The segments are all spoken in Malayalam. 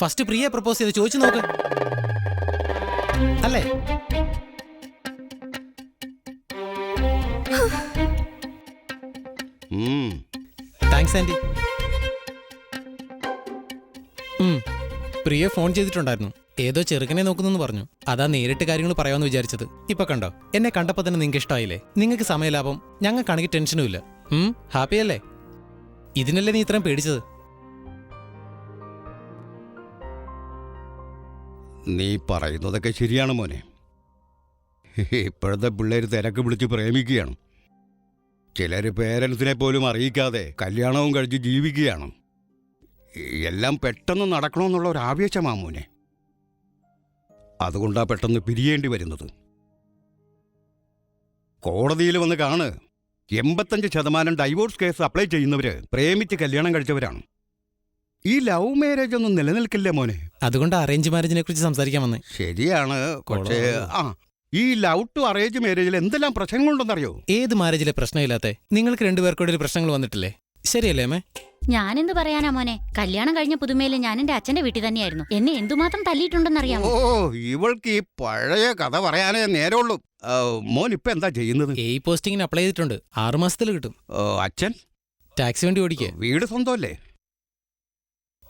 ഫസ്റ്റ് പ്രിയെ പ്രപ്പോസ് ചെയ്ത് ചോദിച്ചു നോക്ക്. അല്ലേ. താങ്ക്സ് ആന്റി ഉം, പ്രിയ ഫോൺ ചെയ്തിട്ടുണ്ടായിരുന്നു. ഏതോ ചെറുക്കനെ നോക്കുന്നെന്ന് പറഞ്ഞു. അതാ നേരിട്ട് കാര്യങ്ങൾ പറയാമെന്ന് വിചാരിച്ചത്. ഇപ്പൊ കണ്ടോ? എന്നെ കണ്ടപ്പോ തന്നെ നിങ്ങൾക്ക് ഇഷ്ടമായില്ലേ നിങ്ങൾക്ക് സമയലാഭം. ഞങ്ങൾക്കാണെങ്കിൽ ടെൻഷനും ഇല്ല. ഹാപ്പിയല്ലേ ഇതിനല്ലേ നീ ഇത്രയും പേടിച്ചത്? നീ പറയുന്നതൊക്കെ ശരിയാണ് മോനെ. ഇപ്പോഴത്തെ പിള്ളേർ തിരക്ക് പിടിച്ച് പ്രേമിക്കുകയാണ്. ചിലർ പേരൻസിനെ പോലും അറിയിക്കാതെ കല്യാണവും കഴിച്ച് ജീവിക്കുകയാണ്. എല്ലാം പെട്ടെന്ന് നടക്കണമെന്നുള്ള ഒരു ആവേശമാ മോനെ. അതുകൊണ്ടാ പെട്ടെന്ന് പിരിയേണ്ടി വരുന്നത്. കോടതിയിൽ വന്ന് കാണ് എൺപത്തഞ്ച് ശതമാനം ഡൈവോഴ്സ് കേസ് അപ്ലൈ ചെയ്യുന്നവര് പ്രേമിച്ച് കല്യാണം കഴിച്ചവരാണ്. ഈ ലവ് മാരേജ് ഒന്നും നിലനിൽക്കില്ല മോനെ. അതുകൊണ്ട് അറേഞ്ച് മാരേജിനെ കുറിച്ച് സംസാരിക്കാൻ വന്നേ. ശരിയാണ് പക്ഷേ ആ ഈ ലവ് ടു അറേഞ്ച് മാരേജിൽ എന്തെല്ലാം പ്രശ്നങ്ങളുണ്ടെന്നറിയോ? ഏത് മാരേജിലെ പ്രശ്നമില്ലാത്ത? നിങ്ങൾക്ക് രണ്ടുപേർക്കൂടെ ഒരു പ്രശ്നങ്ങൾ വന്നിട്ടില്ലേ? ശരിയല്ലേ അമ്മേ? ഞാനെന്ത് പറയാനാ മോനെ? കല്യാണം കഴിഞ്ഞ പുതുമയിൽ ഞാൻ എന്റെ അച്ഛന്റെ വീട്ടിൽ തന്നെയായിരുന്നു. എന്നെ എന്തുമാത്രം ഓ തല്ലിയിട്ടുണ്ടെന്നറിയാമോ ഇവൾക്ക് ഈ പഴയ കഥ പറയാനേ നേരമുള്ളൂ. ആ, മോൻ ഇപ്പൊ എന്താ ചെയ്യുന്നത്? എ പോസ്റ്റിങ്ങിന് അപ്ലൈ ചെയ്തിട്ടുണ്ട്. ആറുമാസത്തിൽ കിട്ടും. ഓ, അച്ഛൻ? ടാക്സി വണ്ടി ഓടിക്കേ. വീട് സ്വന്തമല്ലേ?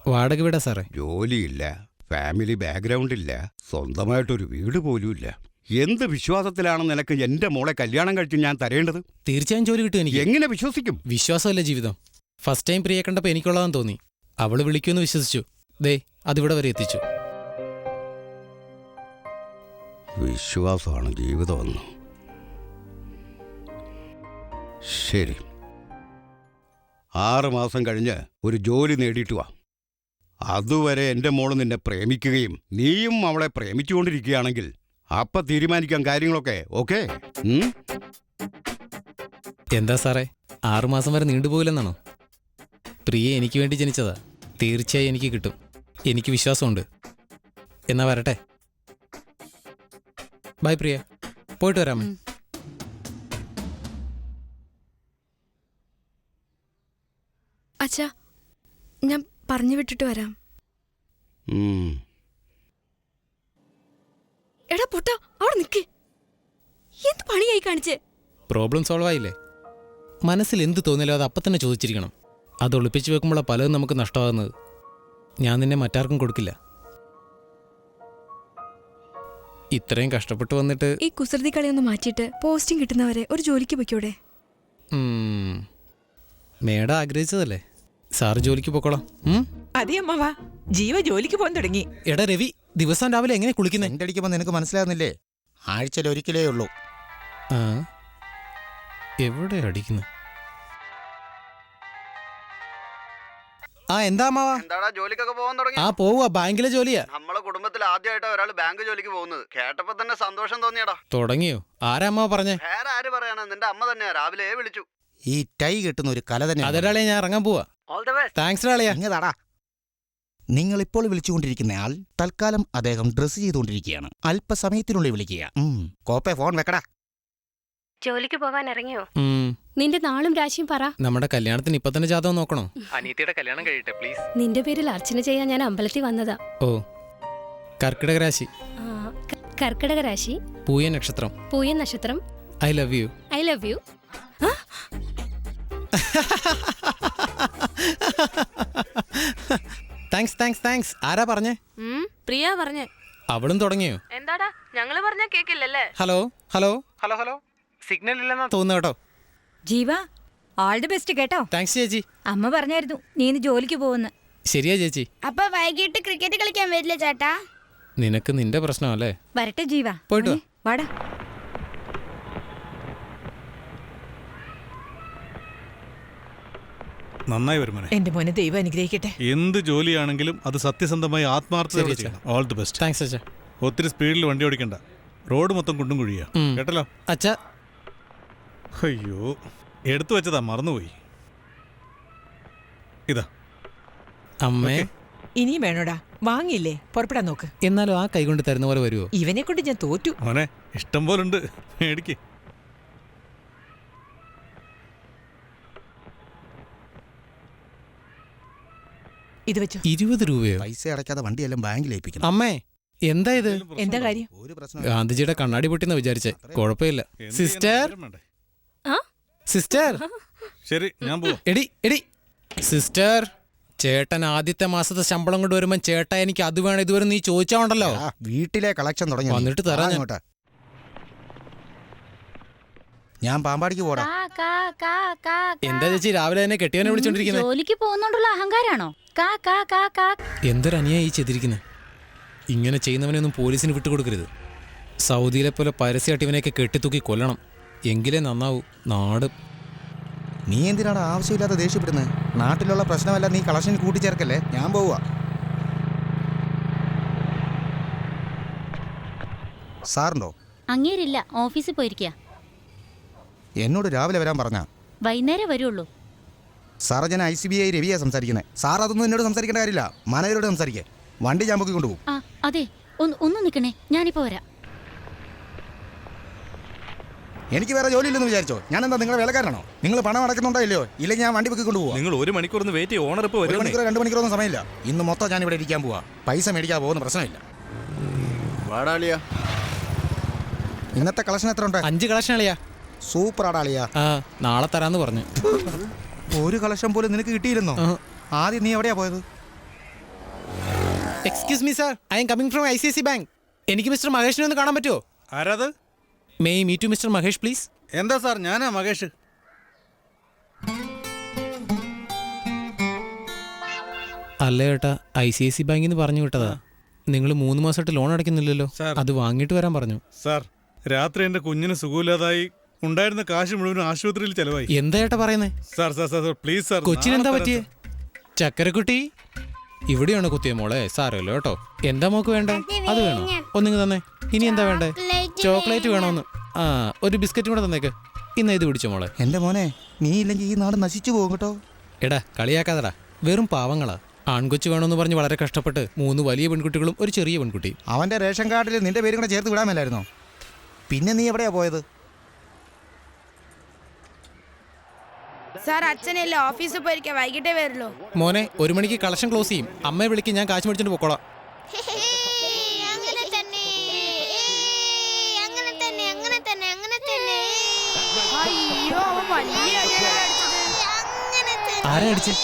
വാടക വീടാ സാറേ. ജോലിയില്ല ഫാമിലി ബാക്ക്ഗ്രൗണ്ട് ഇല്ല സ്വന്തമായിട്ടൊരു വീട് പോലും ഇല്ല എന്ത് വിശ്വാസത്തിലാണ് നിനക്ക് എന്റെ മോളെ കല്യാണം കഴിച്ച് ഞാൻ തരേണ്ടത്? തീർച്ചയായും ജോലി കിട്ടും എനിക്ക്. എങ്ങനെ വിശ്വസിക്കും? വിശ്വാസമല്ല ജീവിതം. ഫസ്റ്റ് ടൈം പ്രിയ കണ്ടപ്പോ എനിക്കുള്ളതാന്ന് തോന്നി. അവൾ വിളിക്കുമെന്ന് വിശ്വസിച്ചു. ദേ അതിവിടെ വരെ എത്തിച്ചു. വിശ്വാസമാണ് ജീവിതമെന്ന്. ശരി. ആറ് മാസം കഴിഞ്ഞ് ഒരു ജോലി നേടിയിട്ട് വാ. അതുവരെ എന്റെ മോൾ നിന്നെ പ്രേമിക്കുകയും നീയും അവളെ പ്രേമിച്ചുകൊണ്ടിരിക്കുകയാണെങ്കിൽ അപ്പ തീരുമാനിക്കാം കാര്യങ്ങളൊക്കെ ഓക്കെ? എന്താ സാറേ? ആറുമാസം വരെ നീണ്ടുപോകില്ലെന്നാണോ പ്രിയ എനിക്ക് വേണ്ടി ജനിച്ചതാ. തീർച്ചയായും എനിക്ക് കിട്ടും. എനിക്ക് വിശ്വാസമുണ്ട്. എന്നാ വരട്ടെ. ബൈ പ്രിയ. പോയിട്ട് വരാമേ അച്ഛാ ഞാൻ പറഞ്ഞു വിട്ടിട്ട് വരാം. എടാ പൊട്ട അവിടെ നിക്ക്. എന്ത് പണിയായി കാണിച്ചേ? പ്രോബ്ലം സോൾവ് ആയില്ലേ? മനസ്സിൽ എന്ത് തോന്നിയാലും അത് അപ്പം തന്നെ ചോദിച്ചിരിക്കണം. അത് ഒളിപ്പിച്ചു വെക്കുമ്പോഴാണ് പലതും നമുക്ക് നഷ്ടമാകുന്നത്. ഞാൻ നിന്നെ മറ്റാർക്കും കൊടുക്കില്ല. ഇത്രയും കഷ്ടപ്പെട്ട് വന്നിട്ട് ഈ കുസൃതി കളിയൊന്ന് മാറ്റിയിട്ട് പോസ്റ്റിംഗ് കിട്ടുന്നവരെ ഒരു ജോലിക്ക് പൊയ്ക്കൂടെ. മേഡം ആഗ്രഹിച്ചതല്ലേ? സാറ് ജോലിക്ക് പൊക്കോളാം. അതെ അമ്മ അമ്മവാ ജീവ ജോലിക്ക് പോകാൻ തുടങ്ങി. എടാ രവി ദിവസം രാവിലെ എങ്ങനെ കുളിക്കുന്നത് എന്റെ അടിക്കുമ്പോൾ നിനക്ക് മനസ്സിലാകുന്നില്ലേ? ആഴ്ചയിൽ ഒരിക്കലേ ഉള്ളൂ. ആ എവിടെ അടിക്കുന്നു? ആ എന്താ എന്താടാ ജോലിക്കൊക്കെ പോകാൻ തുടങ്ങി? ആ പോവുക ബാങ്കിലെ ജോലിയാ. നമ്മളെ കുടുംബത്തിൽ ആദ്യമായിട്ടാ ഒരാൾ ബാങ്ക് ജോലിക്ക് പോകുന്നത്. കേട്ടപ്പോ തന്നെ സന്തോഷം തോന്നിയടാ. തുടങ്ങിയോ? ആരാ അമ്മ പറഞ്ഞേ? വേറെ ആര് പറയാനാ നിന്റെ അമ്മ തന്നെയാ. രാവിലെ വിളിച്ചു. ഈ ടൈ കെട്ടുന്ന ഒരു കല തന്നെ അതൊരാളെ ഞാൻ ഇറങ്ങാൻ പോവാ. ഓൾ ദ ബെസ്റ്റ് താങ്ക്സ് രാളിയാ ഇങ്ങതാടാ നിങ്ങൾ ഇപ്പോൾ വിളിച്ചുകൊണ്ടിരിക്കുന്നയാൾ തൽക്കാലം അദ്ദേഹം ഡ്രസ് ചെയ്തുകൊണ്ടിരിക്കുകയാണ്. അല്പസമയത്തിനുള്ളിൽ വിളിക്കുക. കോപ്പേ ഫോൺ വെക്കടാ. ജോലിക്ക് പോകാൻ ഇറങ്ങിയോ? നിന്റെ നാളും രാശിയും പറ. നമ്മുടെ കല്യാണത്തിന് ഇപ്പൊ തന്നെ ജാതകം നോക്കണോ? അനീതിയുടെ കല്യാണം കഴിയട്ടെ പ്ലീസ് നിന്റെ പേരിൽ അർച്ചന ചെയ്യാൻ ഞാൻ അമ്പലത്തിൽ വന്നതാ. ഓ. കർക്കിടക രാശി. കർക്കിടക രാശി. പൂയ നക്ഷത്രം. പൂയ നക്ഷത്രം. I love you. I love you. Thanks thanks ആരാ പറഞ്ഞേ? പ്രിയ പറഞ്ഞേ. അവളും തുടങ്ങിയോ? എന്താടാ ഞങ്ങൾ പറഞ്ഞ കേക്കില്ലല്ലേ? Hello hello. Hello hello. Signal ഇല്ലെന്നാ തോന്നുന്നു കേട്ടോ. ജീവ ഓൾ ദി ബെസ്റ്റ് കേട്ടോ. താങ്ക്സ് ചേച്ചി. അമ്മ പറഞ്ഞായിരുന്നു നീ ഇന്ന് ജോലിക്ക് പോകുന്നു. ശരിയാ ചേച്ചി. അപ്പൊ വൈകിട്ട് ക്രിക്കറ്റ് കളിക്കാൻ വരില്ല ചേട്ടാ? നിനക്ക് നിന്റെ പ്രശ്നമല്ലേ? വരട്ടെ ജീവ. പോയിട്ടോ വാടാ. നന്നായി വരും മോനെ. എന്റെ മോനെ ദൈവം അനുഗ്രഹിക്കട്ടെ. എന്ത് ജോലിയാണെങ്കിലും അത് സത്യസന്ധമായി ആത്മാർത്ഥതയോടെ ചെയ്യണം. ഓൾ ദി ബെസ്റ്റ് താങ്ക്സ് അച്ഛാ. ഒത്തിരി സ്പീഡിൽ വണ്ടി ഓടിക്കണ്ട. റോഡ് മൊത്തം കുണ്ടും കുഴിയാ. ഉം. കേട്ടല്ലോ? അച്ഛാ. അയ്യോ. എടുത്തു വെച്ചതാ മറന്നുപോയി. ഇതാ. അമ്മേ. ഇനിയും വേണോടാ. വാങ്ങിയില്ലേ? പുറപ്പെടാൻ നോക്ക്. എന്നാലും ആ കൈ കൊണ്ട് തരുന്ന പോലെ വരുമോ ഇവനെ കൊണ്ട് ഞാൻ തോറ്റു. മോനെ ഇഷ്ടം പോലുണ്ട്. മേടിക്ക്. ഇത് വെച്ചോ. ഇരുപത് രൂപയോ? പൈസ അടയ്ക്കാതെ വണ്ടിയെല്ലാം ബാങ്കിൽ ഏൽപ്പിക്കണം. അമ്മേ എന്താ ഇത്? എന്താ കാര്യം? ഒരു പ്രശ്നം ഗാന്ധിജിയുടെ കണ്ണാടി പൊട്ടിന്ന് വിചാരിച്ചേ. കുഴപ്പമില്ല. സിസ്റ്റർ? സിസ്റ്റർ? ശരി ഞാൻ പോവാം. എടി എടി. സിസ്റ്റർ ചേട്ടൻ ആദ്യത്തെ മാസത്തെ ശമ്പളം കൊണ്ട് വരുമ്പോ ചേട്ടാ എനിക്ക് അത് വേണം ഇതുവരെ നീ ചോദിച്ചാ ഉണ്ടല്ലോ ആ, വീട്ടിലെ കളക്ഷൻ തുടങ്ങി. വന്നിട്ട് തരാം ഞാൻ. അങ്ങോട്ട്. ഞാൻ പാമ്പാടിക്ക് പോടാ. കാ, കാ, കാ, കാ, കാ. എന്താ ചേച്ചി രാവിലെ തന്നെ കെട്ടിയവനെ വിളിച്ചോണ്ടിരിക്കുന്നത് ജോലിക്ക് പോകുന്നോണ്ടുള്ള അഹങ്കാരാണോ? എന്തൊരനിയായി ഈ ചെയ്തിരിക്കുന്നത് ഇങ്ങനെ ചെയ്യുന്നവനെയൊന്നും പോലീസിന് വിട്ടുകൊടുക്കരുത്. സൗദിയിലെ പോലെ പരസ്യമായിട്ട് ഇവനെയൊക്കെ കെട്ടിത്തൂക്കി കൊല്ലണം. എങ്കിലേ നന്നാവൂ. നാട്. നീ എന്തിനാണ് ആവശ്യമില്ലാതെ ദേഷ്യപ്പെടുന്നത് നാട്ടിലുള്ള പ്രശ്നമല്ല നീ കളക്ഷൻ കൂട്ടിച്ചേർക്കല്ലേ? ഞാൻ പോവുക. സാറുണ്ടോ? അങ്ങേരില്ല ഓഫീസിൽ പോയിരിക്കുക എന്നോട് രാവിലെ വരാൻ പറഞ്ഞ? വൈകുന്നേരം വരുള്ളൂ. സാറ് ഞാൻ ഐ സി ബി ഐ രവിയാ സംസാരിക്കുന്നത്. സാർ അതൊന്നും എന്നോട് സംസാരിക്കേണ്ട കാര്യമില്ല. മാനേജരോട് സംസാരിക്കേ. വണ്ടി ഞാൻ പൊക്കി കൊണ്ടുപോകും. ആ അതെ. ഒന്ന് ഒന്ന് നിൽക്കണേ. ഞാനിപ്പോ വരാം. എനിക്ക് വേറെ ജോലിയില്ലെന്ന് വിചാരിച്ചോ? ഞാൻ എന്താ നിങ്ങളെ വേലക്കാരനാണോ? നിങ്ങൾ പണം അടക്കുന്നുണ്ടോ ഇല്ലയോ ഇല്ലെങ്കിൽ ഞാൻ വണ്ടി പൊക്കി കൊണ്ടുപോകും നിങ്ങൾ ഒരു മണിക്കൂർ ഒന്ന് വെയിറ്റ് ചെയ്യും ഓണർ ഇപ്പോൾ ഒരു മണിക്കൂർ രണ്ട് മണിക്കൂറൊന്നും സമയമില്ല. ഇന്ന് മൊത്തം ഞാൻ ഇവിടെ ഇരിക്കാൻ പോവാ. പൈസ മേടിക്കാൻ പോകുന്ന പ്രശ്നമില്ല. വാടാളിയാ ഇന്നത്തെ കളക്ഷൻ എത്ര ഉണ്ട്? അഞ്ച് കളക്ഷൻ അളിയാ. സൂപ്പർ ആടാളിയാ ആ നാളെ തരാന്ന് പറഞ്ഞു. ഒരു കളക്ഷൻ പോലും നിനക്ക് കിട്ടിയിരുന്നോ. ആദ്യം നീ എവിടെയാ പോയത്? Excuse me sir I am coming from I C I C bank എനിക്ക് മിസ്റ്റർ മഹേഷിനെ ഒന്ന് കാണാൻ പറ്റുമോ ആരാത്? May me to mister Mahesh please എന്താ സാർ ഞാനാ മഹേഷ്. അല്ല ചേട്ടാ ഐ സി ഐ സി ബാങ്കിൽ നിന്ന് പറഞ്ഞു വിട്ടതാ. നിങ്ങൾ മൂന്ന് മാസമായിട്ട് ലോൺ അടയ്ക്കുന്നില്ലല്ലോ. അത് വാങ്ങിയിട്ട് വരാൻ പറഞ്ഞു. സാർ രാത്രി എന്റെ കുഞ്ഞിന് സുഖമില്ലാതായി ഉണ്ടായിരുന്ന കാശ് മുഴുവൻ ആശുപത്രിയിൽ ചെലവായി. എന്താ പറയുന്നേ? Sir sir sir sir please sir. കൊച്ചിന് എന്താ പറ്റിയേ? ചക്കരക്കുട്ടി? ഇവിടെയാണ് കുത്തിയ മോളെ. സാരമല്ലോ കേട്ടോ. എന്താ മോക്ക് വേണ്ടേ? അത് വേണോ ഒന്നിങ്ങ് തന്നെ. ഇനി എന്താ വേണ്ടേ? ചോക്ലേറ്റ് വേണോന്ന്. ആ ഒരു ബിസ്ക്കറ്റും കൂടെ തന്നേക്ക്. ഇന്ന് ഇത് പിടിച്ചോ മോളെ? എന്റെ മോനെ നീ ഇല്ലെങ്കിൽ ഈ നാട് നശിച്ചു പോകും കേട്ടോ. എടാ കളിയാക്കാതെടാ. വെറും പാവങ്ങളാ. ആൺകൊച്ചു വേണമെന്ന് പറഞ്ഞ് വളരെ കഷ്ടപ്പെട്ട് മൂന്ന് വലിയ പെൺകുട്ടികളും ഒരു ചെറിയ പെൺകുട്ടി. അവന്റെ റേഷൻ കാർഡിൽ നിന്റെ പേരും കൂടെ ചേർത്ത് വിടാമല്ലായിരുന്നോ പിന്നെ നീ എവിടെയാ പോയത്? സാർ അച്ഛനല്ലേ ഓഫീസിൽ പോയിരിക്കാം വൈകിട്ടേ വരുള്ളൂ. മോനെ ഒരു മണിക്ക് കളക്ഷൻ ക്ലോസ് ചെയ്യും. അമ്മയെ വിളിക്ക് ഞാൻ കാശ് മേടിച്ചിട്ട് പൊക്കോളാം. അയ്യോ അവൻ വലിയ അടിയാണ് അടിച്ചത് ആരാ അടിച്ചേ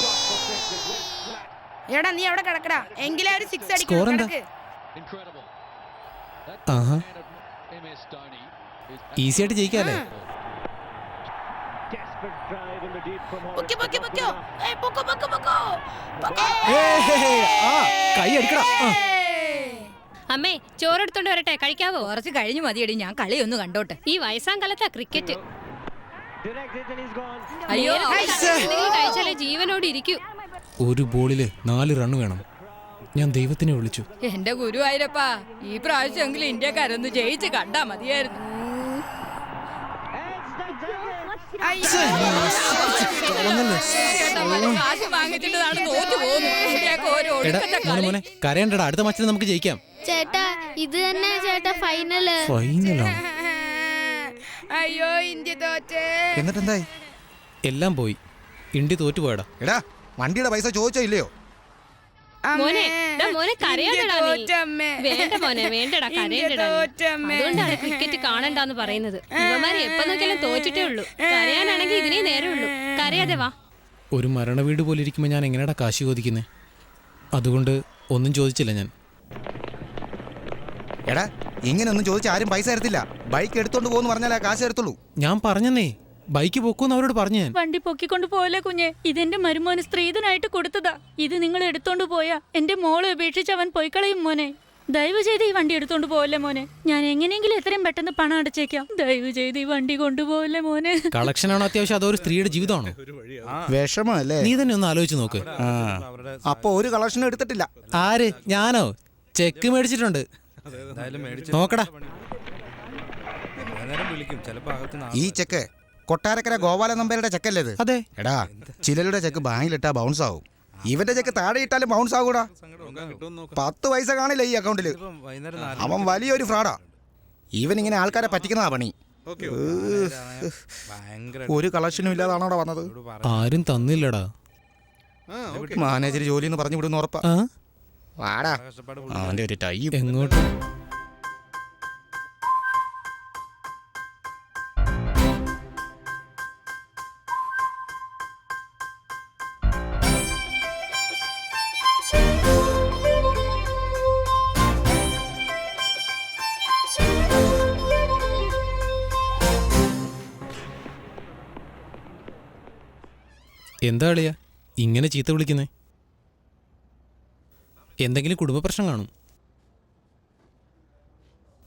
എടാ നീ അവിടെ കിടക്കടാ. എങ്കിലേ ഒരു സിക്സ് Score എന്താ? ആഹാ. ഈസി ആയിട്ട് ജയിക്കാല്ലേ? പൊക്കി പൊക്കി പൊക്കോ. ഏയ് പൊക്കോ പൊക്കോ പൊക്കോ. പൊക്കോ. ഏയ്, ആ, കൈ അടിക്കടാ ആ. അമ്മേ ചോറെടുത്തോണ്ട് വരട്ടെ കഴിക്കാവോ? കുറച്ച് കഴിഞ്ഞു മതിയടി ഞാൻ കളി ഒന്ന് കണ്ടോട്ടെ. ഈ വയസ്സാം കാലത്താ ക്രിക്കറ്റ്. അയ്യോ. കഴിച്ചാലേ ജീവനോട് ഇരിക്കൂ. ഒരു ബോളിൽ നാല് റൺ വേണം. ഞാൻ ദൈവത്തിനെ വിളിച്ചു. എന്റെ ഗുരുവായൂരപ്പാ ഈ പ്രാവശ്യമെങ്കിലും ഇന്ത്യക്കാരൊന്ന് ജയിച്ച് കണ്ടാ മതിയായിരുന്നു. മോനെ കരയണ്ടടാ. അടുത്ത മത്സരം നമുക്ക് ജയിക്കാം. ചേട്ടാ ഇത് തന്നെ ചേട്ടാ ഫൈനൽ ഫൈനലാണ് അയ്യോ ഇന്ത്യ തോറ്റേ. എന്നിട്ട് എന്തായി എല്ലാം പോയി. ഇന്ത്യ തോറ്റുപോയടാ എടാ വണ്ടിയുടെ പൈസ ചോദിച്ചോ ഇല്ലയോ? മോനെ മോനെ കരയാണ്ടടാ നീ. വേണ്ട മോനെ വേണ്ടടാ കരയണ്ടടാ. അതുകൊണ്ടാണ് ക്രിക്കറ്റ് കാണണ്ടെന്ന് പറയുന്നത്. ഇവന്മാരെ എപ്പോ നോക്കിയാലും തോറ്റിട്ടേ ഉള്ളൂ. കരയാനാണെങ്കിൽ ഇതിനേ നേരെ ഉള്ളൂ കരയാതെ വാ. ഒരു മരണവീട് പോലെ ഇരിക്കുമ്പോൾ ഞാൻ എങ്ങനെയാടാ കാശ് ചോദിക്കുന്നേ? അതുകൊണ്ട് ഒന്നും ചോദിച്ചില്ല ഞാൻ. എടാ ഇങ്ങനെയൊന്നും ചോദിച്ചാൽ ആരും പൈസ തരത്തില്ല. ബൈക്ക് എടുത്തോണ്ട് പോകുന്നു പറഞ്ഞാലേ കാശ് തരത്തുള്ളൂ. ഞാൻ പറഞ്ഞെന്നേ ബൈക്ക് പൊക്കൂന്ന് അവരോട് പറഞ്ഞു ഞാൻ. വണ്ടി പൊക്കിക്കൊണ്ട് പോയല്ലേ കുഞ്ഞെ? ഇതെന്റെ മരുമോന് സ്ത്രീധനായിട്ട് കൊടുത്തതാ. ഇത് നിങ്ങൾ എടുത്തോണ്ട് പോയാ. എന്റെ മോളെ ഉപേക്ഷിച്ച് അവൻ പോയിക്കളയും മോനെ. ദയവ് ചെയ്ത് ഈ വണ്ടി എടുത്തോണ്ട് പോവല്ലേ മോനെ? ഞാൻ എങ്ങനെയെങ്കിലും എത്രയും പെട്ടെന്ന് പണം അടച്ചേക്കാം. ദയവ് ചെയ്ത് ഈ വണ്ടി കൊണ്ടുപോവല്ലേ മോനെ? കളക്ഷൻ ആണോ അത്യാവശ്യം. അതോ ഒരു സ്ത്രീയുടെ ജീവിതമാണോ വിഷമല്ലേ നീ തന്നെ ഒന്ന് ആലോചിച്ച് നോക്ക്. അപ്പൊ ഒരു കളക്ഷൻ എടുത്തിട്ടില്ല. ആര്? ഞാനോ? ചെക്ക് മേടിച്ചിട്ടുണ്ട്. നോക്കടാ. ഈ ചെക്ക് കൊട്ടാരക്കര ഗോപാല നമ്പരുടെ ചെക്കല്ലേ ഇത്? അതെ. എടാ ചിലരുടെ ചെക്ക് ബാങ്കിലിട്ടാ ബൗൺസ് ആവും. ഇവന്റെ ചെക്ക് താഴെ ഇട്ടാലും ബൗൺസ് ആകൂടാ. പത്ത് പൈസ കാണില്ല ഈ അക്കൗണ്ടിൽ അവൻ വലിയൊരു ഫ്രോഡാ ഇവൻ ഇങ്ങനെ ആൾക്കാരെ പറ്റിക്കുന്നതാ പണി. ഒരു കളക്ഷനും ഇല്ലാതാണോ അവിടെ വന്നത്? ആരും തന്നില്ലടാ. മാനേജർ ജോലി എന്ന് പറഞ്ഞു വിടുന്ന ഉറപ്പാ. വാടാ. അവന്റെ ഒരു ടൈ എങ്ങോട്ട്? എന്താ അളിയ? ഇങ്ങനെ ചീത്ത വിളിക്കുന്നേ? എന്തെങ്കിലും കുടുംബ പ്രശ്നം കാണും.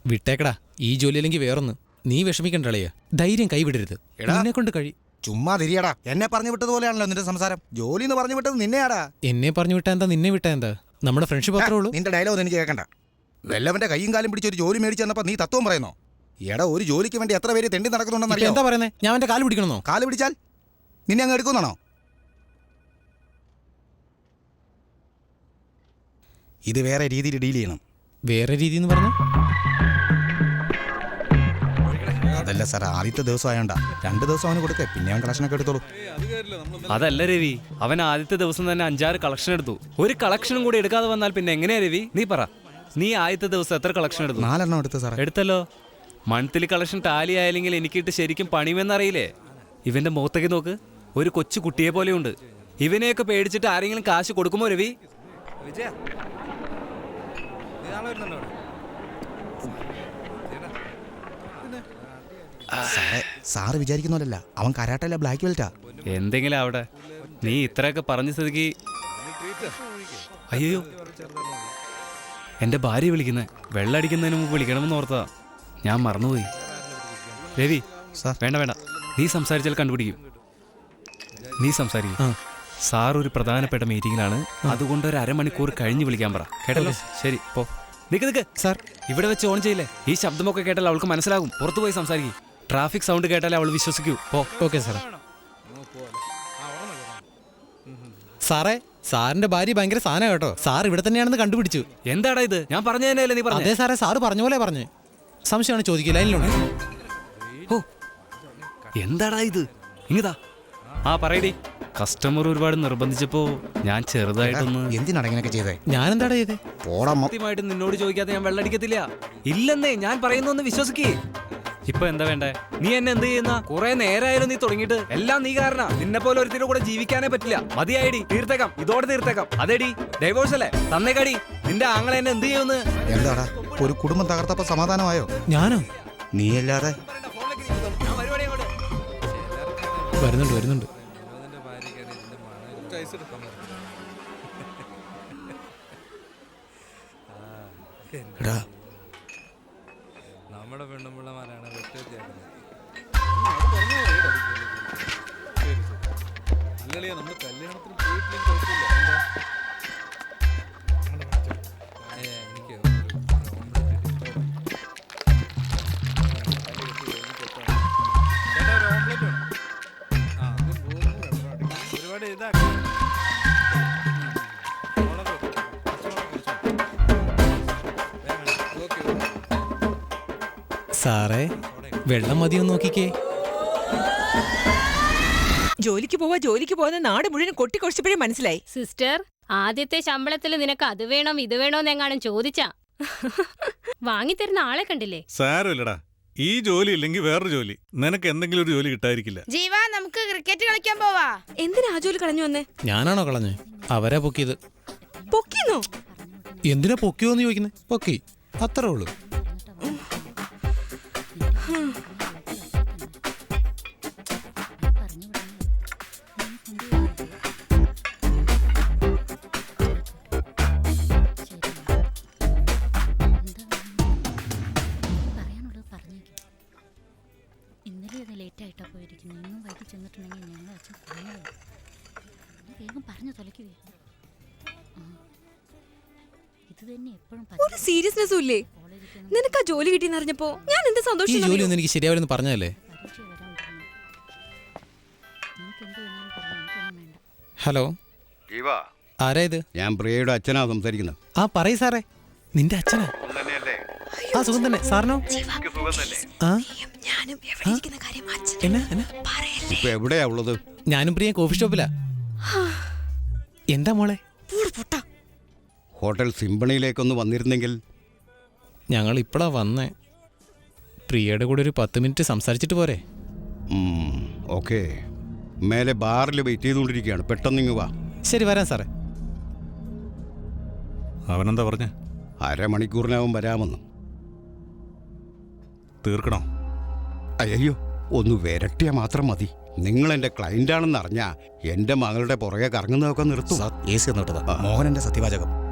വിട്ടേക്കടാ ഈ ജോലി അല്ലെങ്കിൽ വേറൊന്ന്. നീ വിഷമിക്കണ്ട അളിയ. ധൈര്യം കൈവിടരുത്. എടാ. എന്നെ കൊണ്ട് കഴി ചുമ്മാ തിരിയടാ. എന്നെ പറഞ്ഞു വിട്ടതുപോലെയാണല്ലോ നിന്റെ സംസാരം. ജോലി എന്ന് പറഞ്ഞു വിട്ടത് നിന്നെയാടാ. എന്നെ പറഞ്ഞു വിട്ടാ എന്താ? നിന്നെ വിട്ടാ എന്താ? നമ്മുടെ ഫ്രണ്ട്ഷിപ്പ് അത്രേ ഉള്ളൂ. നിന്റെ ഡയലോഗ് എനിക്ക് കേൾക്കണ്ട വല്ലവന്റെ കൈയും കാലും പിടിച്ച് ഒരു ജോലി മേടിച്ചു തന്നപ്പോ നീ തത്വം പറയുന്നോ? എടാ ഒരു ജോലിക്ക് വേണ്ടി എത്ര പേര് തെണ്ടി നടക്കുന്നുണ്ടെന്ന് എന്താ പറയുന്നത് ഞാൻ എന്റെ കാൽ പിടിക്കണമെന്നോ? കാൽ പിടിച്ചാൽ നിന്നെ അങ്ങ് എടുക്കുന്നാണോ ഇത് വേറെ രീതിയിൽ ഡീൽ ചെയ്യണം. വേറെ രീതി എന്ന് പറഞ്ഞു? അതല്ല സാർ ആദ്യത്തെ ദിവസം ആയോണ്ട. രണ്ട് ദിവസം അവന് കൊടുക്കേ പിന്നെ അവൻ കളക്ഷനൊക്കെ എടുത്തോളൂ. അതല്ല രവി അവൻ ആദ്യത്തെ ദിവസം തന്നെ അഞ്ചാറ് കളക്ഷൻ എടുത്തു. ഒരു കളക്ഷനും കൂടി എടുക്കാതെ വന്നാൽ പിന്നെ എങ്ങനെയാ രവി? നീ പറ. നീ ആദ്യത്തെ ദിവസം എത്ര കളക്ഷൻ എടുത്തു? നാലെണ്ണം എടുത്തു സാറേ. എടുത്തല്ലോ. മൺത്ലി കളക്ഷൻ ടാലി ആയില്ലെങ്കിൽ എനിക്കിട്ട് ശരിക്കും പണിയുമെന്നറിയില്ലേ? ഇവന്റെ മുഖത്തേക്ക് നോക്ക്. ഒരു കൊച്ചു കുട്ടിയെ പോലെയുണ്ട്. ഇവനെയൊക്കെ പേടിച്ചിട്ട് ആരെങ്കിലും കാശ് കൊടുക്കുമോ രവി? സാറേ സാറ് വിചാരിക്കുന്നതല്ല അവൻ കരാട്ടല്ല ബ്ലാക്ക് ബെൽറ്റാ എന്തെങ്കിലും അവിടെ. നീ ഇത്രയൊക്കെ പറഞ്ഞ സ്ഥിതിക്ക് അയ്യോ. എന്റെ ഭാര്യ വിളിക്കുന്നത് വെള്ളടിക്കുന്നതിന് മുമ്പ് വിളിക്കണമെന്ന് ഓർത്താ ഞാൻ മറന്നുപോയി. രവി സാർ. വേണ്ട വേണ്ട. നീ സംസാരിച്ചാൽ കണ്ടുപിടിക്കും. നീ സംസാരിക്കും. ആ. സാർ ഒരു പ്രധാനപ്പെട്ട മീറ്റിംഗിലാണ് അതുകൊണ്ട് ഒരു അരമണിക്കൂർ കഴിഞ്ഞ് വിളിക്കാൻ പറ. കേട്ടല്ലോ? ശരി പോ. നിക്ക് നിക്ക്. സാർ ഇവിടെ വെച്ച് ഓൺ ചെയ്യില്ലേ? ഈ ശബ്ദമൊക്കെ കേട്ടാൽ അവൾക്ക് മനസ്സിലാകും. പുറത്തു പോയി സംസാരിക്കും. ട്രാഫിക് സൗണ്ട് കേട്ടാലേ അവൾ വിശ്വസിക്കൂ. പോ. ഓക്കെ സാറേ. സാറേ സാറിന്റെ ഭാര്യ ഭയങ്കര സാധനം കേട്ടോ. സാർ ഇവിടെ തന്നെയാണെന്ന് കണ്ടുപിടിച്ചു. എന്താടാ ഇത്? ഞാൻ പറഞ്ഞു തന്നെയല്ലേ നീ പറഞ്ഞു? അതെ സാറേ സാറ് പറഞ്ഞ പോലെ പറഞ്ഞു. സംശയമാണ് ചോദിക്കില്ല ലൈനിലുണ്ട്. ഓ എന്താടാ ഇത്? ഇങ്ങതാ ആ പറയടി. കസ്റ്റമർ ഒരുപാട് നിർബന്ധിച്ചപ്പോ ഞാൻ ചെറുതായിട്ടൊന്ന് എന്തിനടങ്ങനൊക്കെ ചെയ്തേ? ഞാൻ എന്താടാ ചെയ്തേ പോടമ്മ സത്യമായിട്ട് നിന്നോട് ചോദിക്കാതെ ഞാൻ വെള്ളടിക്കത്തില്ല. ഇല്ലെന്നേ ഞാൻ പറയുന്നൊന്ന് വിശ്വസിക്കേ. ഇപ്പൊ എന്താ വേണ്ടേ? നീ എന്നെ എന്ത് ചെയ്യുന്ന? കുറെ നേരായാലും നീ തുടങ്ങിയിട്ട് എല്ലാം നീ കാരണ. നിന്നെ പോലെ ഒരുത്തിന്റെ കൂടെ ജീവിക്കാനേ പറ്റില്ല. മതിയായിടി തീർത്തേക്കാം. ഇതോടെ തീർത്തേക്കാം. അതേടി ഡൈവോഴ്സ് അല്ലേ? തന്നേക്കാടി നിന്റെ ആങ്ങളെ എന്നെ എന്ത് ചെയ്യുന്നു? എന്താടാ ഒരു കുടുംബം തകർത്തപ്പോ സമാധാനമായോ? ഞാനോ? നീ അല്ലാതെ വരുന്നുണ്ട്. അങ്ങോട്ട് വരുന്നുണ്ട് വരുന്നുണ്ട് എടാ. നമ്മുടെ പെണ്ണുമ്പിള്ളമാരാണ് വെട്ടേറ്റിയാക്കുന്നത് അല്ലളിയാ നമ്മൾ കല്യാണത്തിന് പോയിട്ടില്ലെങ്കിൽ കുഴപ്പമില്ല. സാറേ വെള്ളം മതിയോ നോക്കിക്കേ? ജോലിക്ക് പോവാ ജോലിക്ക് പോകുന്ന നാട് മുഴുവൻ കൊട്ടിക്കൊഴിച്ചപ്പോഴേ മനസ്സിലായി. സിസ്റ്റർ ആദ്യത്തെ ശമ്പളത്തിൽ നിനക്ക് അത് വേണം ഇത് വേണോന്ന് എങ്ങാനും ചോദിച്ചാ? വാങ്ങിത്തരുന്ന ആളെ കണ്ടില്ലേ? സാരമില്ലടാ. ഈ ജോലി ഇല്ലെങ്കിൽ വേറൊരു ജോലി. നിനക്ക് എന്തെങ്കിലും ഒരു ജോലി കിട്ടായിരിക്കില്ല ജീവ നമുക്ക് ക്രിക്കറ്റ് കളിക്കാൻ പോവാ. എന്തിനാ ആ ജോലി കളഞ്ഞു വന്നേ? ഞാനാണോ കളഞ്ഞ്? അവരെ പൊക്കിയത്. പൊക്കിന്നോ? എന്തിനാ പൊക്കിയോന്ന് ചോദിക്കുന്നേ? പൊക്കി. അത്രേ ഉള്ളൂ. ഇന്നലെ ഇത് ലേറ്റ് ആയിട്ടാ പോയിരിക്കുന്നത്. ഇന്നും വൈകി ചെന്നിട്ടുണ്ടെങ്കിൽ ഞങ്ങൾ അച്ഛൻ കൊന്നത് വേഗം പറഞ്ഞു തൊലയ്ക്കുക ഇത് തന്നെ എപ്പോഴും ഒരു സീരിയസ്നെസ്സും ഇല്ലേ? നിനക്ക് ആ ജോലി കിട്ടിയെന്ന് അറിഞ്ഞപ്പോ ഞാൻ എന്ത് ഈ സന്തോഷം ജോലി ഒന്നും എനിക്ക് ശരിയാവില്ലെന്ന് പറഞ്ഞതല്ലേ? പരീക്ഷ വരാൻ തുടങ്ങി നിങ്ങൾക്ക് എന്ത് വേണമെങ്കിലും പറഞ്ഞു എനിക്കൊന്നും വേണ്ട. ഹലോ? ജീവ ആരാ ഇത്? ഞാൻ പ്രിയയുടെ അച്ഛനാ സംസാരിക്കുന്നത്. ആ പറയ് സാറേ. നിന്റെ അച്ഛനാ? ആ സുഖം തന്നെ. സാറിനോ? ആ? ഞാനും എവിടെ ഇരിക്കുന്ന കാര്യം അച്ഛൻ എന്നാ എന്നാ? ഇപ്പൊ എവിടെയാ ഉള്ളത്? ഞാനും പ്രിയ കോഫി ഷോപ്പിലാ. എന്താ മോളെ? പൂട് പൊട്ടാ. ഹോട്ടൽ സിംബണിയിലേക്കൊന്ന് വന്നിരുന്നെങ്കിൽ? ഞങ്ങൾ ഇപ്പളാ വന്നേ. പ്രിയയുടെ കൂടെ ഒരു പത്ത് മിനിറ്റ് സംസാരിച്ചിട്ട് പോരെ. Okay okay. മേലെ ബാറിൽ വെയിറ്റ് ചെയ്തുകൊണ്ടിരിക്കുകയാണ്. പെട്ടെന്ന് ഇങ്ങ് വാ. ശരി വരാം സാറേ. അവനെന്താ പറഞ്ഞ? അരമണിക്കൂറിനകം വരാമെന്ന്. തീർക്കണോ? അയ്യോ ഒന്ന് വിരട്ടിയാൽ മാത്രം മതി. നിങ്ങൾ എന്റെ ക്ലയന്റ് ആണെന്ന് അറിഞ്ഞ എന്റെ മകളുടെ പുറകെ കറങ്ങുന്നതൊക്കെ നിർത്തും. എ സി നിർത്തുക മോഹനന്റെ സത്യവാചകം.